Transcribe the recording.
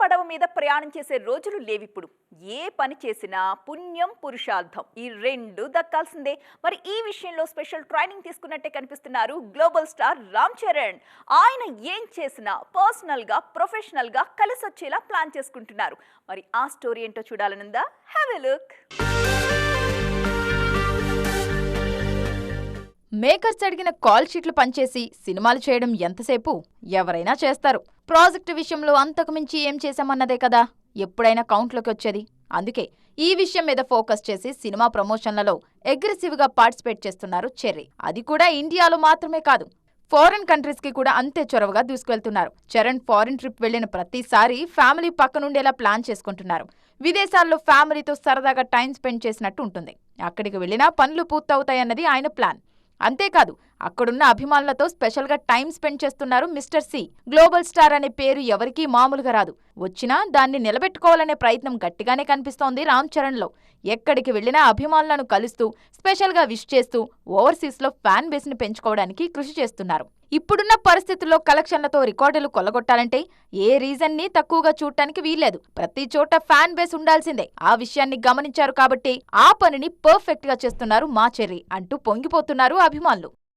పడవ మీద ప్రయాణం చేసే రోజులు లేవిప్పుడు. ఏ పని చేసినా పుణ్యం పురుషార్థం. ఈ రెండు దక్కాల్సిందే. మరి ఈ విషయంలో స్పెషల్ ట్రైనింగ్ తీసుకున్నట్టే కనిపిస్తున్నారు గ్లోబల్ స్టార్ రామ్ చరణ్. ఆయన ఏం చేసినా పర్సనల్గా ప్రొఫెషనల్గా కలిసి వచ్చేలా ప్లాన్ చేసుకుంటున్నారు. మరి ఆ స్టోరీ ఏంటో చూడాలనుందా? Have a look. మేకర్స్ అడిగిన కాల్ షీట్లు పనిచేసి సినిమాలు చేయడం ఎంతసేపు? ఎవరైనా చేస్తారు. ప్రాజెక్టు విషయంలో అంతకుమించి ఏం చేశామన్నదే కదా. ఎప్పుడైనా కౌంట్లోకి వచ్చేది. అందుకే ఈ విషయం మీద ఫోకస్ చేసి సినిమా ప్రమోషన్లలో అగ్రెసివ్గా పార్టిసిపేట్ చేస్తున్నారు చెర్రీ. అది కూడా ఇండియాలో మాత్రమే కాదు. ఫారిన్ కంట్రీస్కి కూడా అంతే చొరవగా దూసుకెళ్తున్నారు. చరణ్ ఫారిన్ ట్రిప్ వెళ్ళిన ప్రతిసారి ఫ్యామిలీ పక్కనుండేలా ప్లాన్ చేసుకుంటున్నారు? విదేశాల్లో ఫ్యామిలీతో సరదాగా టైం స్పెండ్ చేసినట్టు ఉంటుంది. అక్కడికి వెళ్ళినా పనులు పూర్తవుతాయన్నది ఆయన ప్లాన్. అంతేకాదు అక్కడున్న అభిమానులతో స్పెషల్గా టైం స్పెండ్ చేస్తున్నారు మిస్టర్ సి. గ్లోబల్ స్టార్ అనే పేరు ఎవరికీ మామూలుగా రాదు. వచ్చినా దాన్ని నిలబెట్టుకోవాలనే ప్రయత్నం గట్టిగానే కనిపిస్తోంది రామ్ చరణ్లో. ఎక్కడికి వెళ్ళినా అభిమానులను కలుస్తూ స్పెషల్గా విష్ చేస్తూ ఓవర్సీస్లో ఫ్యాన్ బేస్ని పెంచుకోవడానికి కృషి చేస్తున్నారు. ఇప్పుడున్న పరిస్థితుల్లో కలెక్షన్లతో రికార్డులు కొల్లగొట్టాలంటే ఏ రీజన్ని తక్కువగా చూడటానికి వీల్లేదు. ప్రతి చోట ఫ్యాన్ బేస్ ఉండాల్సిందే. ఆ విషయాన్ని గమనించారు కాబట్టి ఆ పనిని పర్ఫెక్ట్గా చేస్తున్నారు మా చెర్రీ అంటూ పొంగిపోతున్నారు అభిమానులు.